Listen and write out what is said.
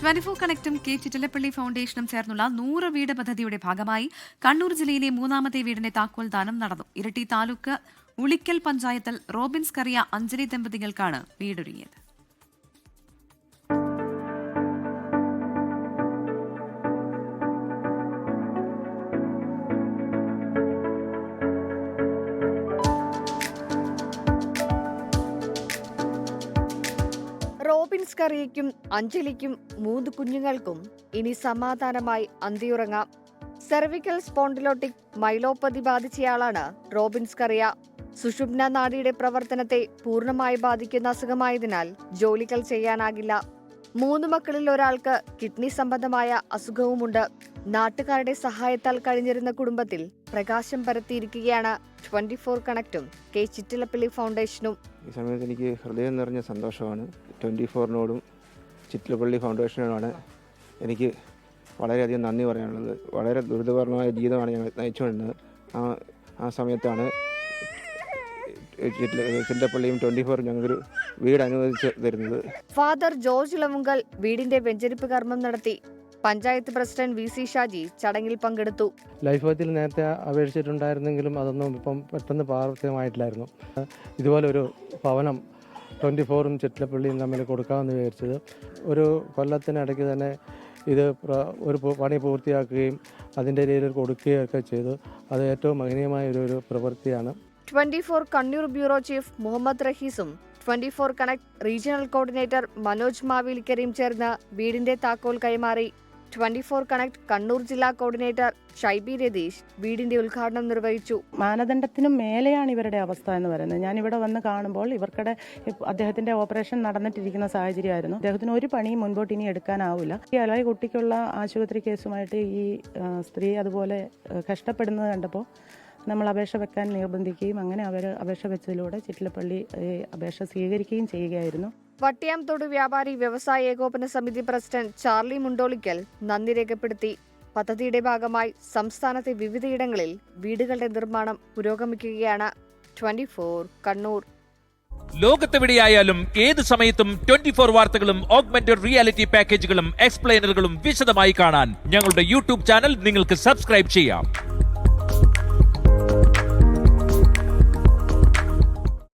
Twenty four കണക്റ്റും K Chittilappilly ഫൗണ്ടേഷനും ചേർന്നുള്ള നൂറ് വീട് പദ്ധതിയുടെ ഭാഗമായി കണ്ണൂർ ജില്ലയിലെ മൂന്നാമത്തെ വീടിന്റെ താക്കോൽ ദാനം നടന്നു. ഇരട്ടി താലൂക്ക് ഉളിക്കൽ പഞ്ചായത്തിൽ റോബിൻസ് കറിയ അഞ്ജലി ദമ്പതികൾക്കാണ് വീടൊരുങ്ങിയത്. റോബിൻസ് കറിയയ്ക്കും അഞ്ജലിക്കും മൂന്ന് കുഞ്ഞുങ്ങൾക്കും ഇനി സമാധാനമായി അന്തിയുറങ്ങാം. സെർവിക്കൽ സ്പോണ്ടിലോട്ടിക് മൈലോപ്പതി ബാധിച്ചയാളാണ് റോബിൻസ് കറിയ. സുഷുപ്ന നാഡിയുടെ പ്രവർത്തനത്തെ പൂർണമായി ബാധിക്കുന്ന അസുഖമായതിനാൽ ജോലികൾ ചെയ്യാനാകില്ല. മൂന്ന് മക്കളിൽ ഒരാൾക്ക് കിഡ്നി സംബന്ധമായ അസുഖവുമുണ്ട്. നാട്ടുകാരുടെ സഹായത്താൽ കഴിഞ്ഞിരുന്ന കുടുംബത്തിൽ പ്രകാശം പരത്തിയിരിക്കുകയാണ് ട്വന്റി ഫോർ കണക്റ്റും കെ ചിറ്റിലപ്പള്ളി ഫൗണ്ടേഷനും. ഈ സമയത്ത് എനിക്ക് ഹൃദയം നിറഞ്ഞ സന്തോഷമാണ്. ട്വന്റി ഫോറിനോടും ചിറ്റിലപ്പള്ളി ഫൗണ്ടേഷനോടാണ് എനിക്ക് വളരെയധികം നന്ദി പറയാനുള്ളത്. വളരെ ദുരിതപരമായ ജീവിതമാണ് ഞങ്ങൾ നയിച്ചുകൊണ്ടിരുന്നത്. ആ ആ സമയത്താണ് ചിറ്റില ട്വന്റി ഫോർ ഞങ്ങൾക്കൊരു വീട് അനുവദിച്ച് തരുന്നത്. ഫാദർ ജോർജ് ലവുങ്കൽ വീടിന്റെ വെഞ്ചരിപ്പ് കർമ്മം നടത്തി. Panchayat president V C Shaji ചടങ്ങിൽ പങ്കെടുത്തു. ലൈഫ് ഭവത്തിൽ നേരത്തെ അപേക്ഷിച്ചിട്ടുണ്ടായിരുന്നെങ്കിലും അതൊന്നും ഇപ്പം പെട്ടെന്ന് പ്രാവർത്തികമായിട്ടില്ലായിരുന്നു. ഇതുപോലെ ഒരു ഭവനം ട്വന്റി ഫോറും ചിറ്റലപ്പള്ളിയും തമ്മിൽ കൊടുക്കാമെന്ന് വിചാരിച്ചത്. ഒരു കൊല്ലത്തിനിടയ്ക്ക് തന്നെ ഇത് ഒരു പണി പൂർത്തിയാക്കുകയും അതിന്റെ രീതിയിൽ കൊടുക്കുകയും ഒക്കെ ചെയ്തു. അത് ഏറ്റവും മഹനീയമായ ഒരു ഒരു പ്രവൃത്തിയാണ്. Twenty four Kannur bureau chief Muhammad റഹീസും twenty four connect regional coordinator Manoj മാവേലിക്കരയും ചേർന്ന് വീടിന്റെ താക്കോൽ കൈമാറി. ട്വന്റി ഫോർ കണക്ട് കണ്ണൂർ ജില്ലാ കോർഡിനേറ്റർ ഷൈബി രതീഷ് വീടിന്റെ ഉദ്ഘാടനം നിർവഹിച്ചു. മാനദണ്ഡത്തിനും മേലെയാണ് ഇവരുടെ അവസ്ഥ എന്ന് പറയുന്നത്. ഞാൻ ഇവിടെ വന്ന് കാണുമ്പോൾ ഇവർക്കടെ അദ്ദേഹത്തിന്റെ ഓപ്പറേഷൻ നടന്നിട്ടിരിക്കുന്ന സാഹചര്യമായിരുന്നു. അദ്ദേഹത്തിന് ഒരു പണിയും മുൻപോട്ട് ഇനി എടുക്കാനാവില്ല. ഈ അലായ കുട്ടിക്കുള്ള ആശുപത്രി കേസുമായിട്ട് ഈ സ്ത്രീ അതുപോലെ കഷ്ടപ്പെടുന്നത് കണ്ടപ്പോൾ നമ്മൾ അപേക്ഷ വെക്കാൻ നിർബന്ധിക്കുകയും അങ്ങനെ അവർ അപേക്ഷ വെച്ചതിലൂടെ ചിറ്റിലപ്പള്ളി അപേക്ഷ സ്വീകരിക്കുകയും ചെയ്യുകയായിരുന്നു. വട്ടിയാംതോട് വ്യാപാരി വ്യവസായ ഏകോപന സമിതി പ്രസിഡന്റ് ചാർലി മുണ്ടോളിക്കൽ നന്ദി രേഖപ്പെടുത്തി. പദ്ധതിയുടെ ഭാഗമായി സംസ്ഥാനത്തെ വിവിധയിടങ്ങളിൽ വീടുകളുടെ നിർമ്മാണം പുരോഗമിക്കുകയാണ്. Twenty four Kannur. ലോകത്തെവിടെയായാലും ഏത് സമയത്തും ട്വന്റി ഫോർ വാർത്തകളും ഓഗ്മെന്റഡ് റിയാലിറ്റി പാക്കേജുകളും എക്സ്പ്ലെയിനറുകളും വിശദമായി കാണാൻ ഞങ്ങളുടെ യൂട്യൂബ് ചാനൽ നിങ്ങൾക്ക് സബ്സ്ക്രൈബ് ചെയ്യാം.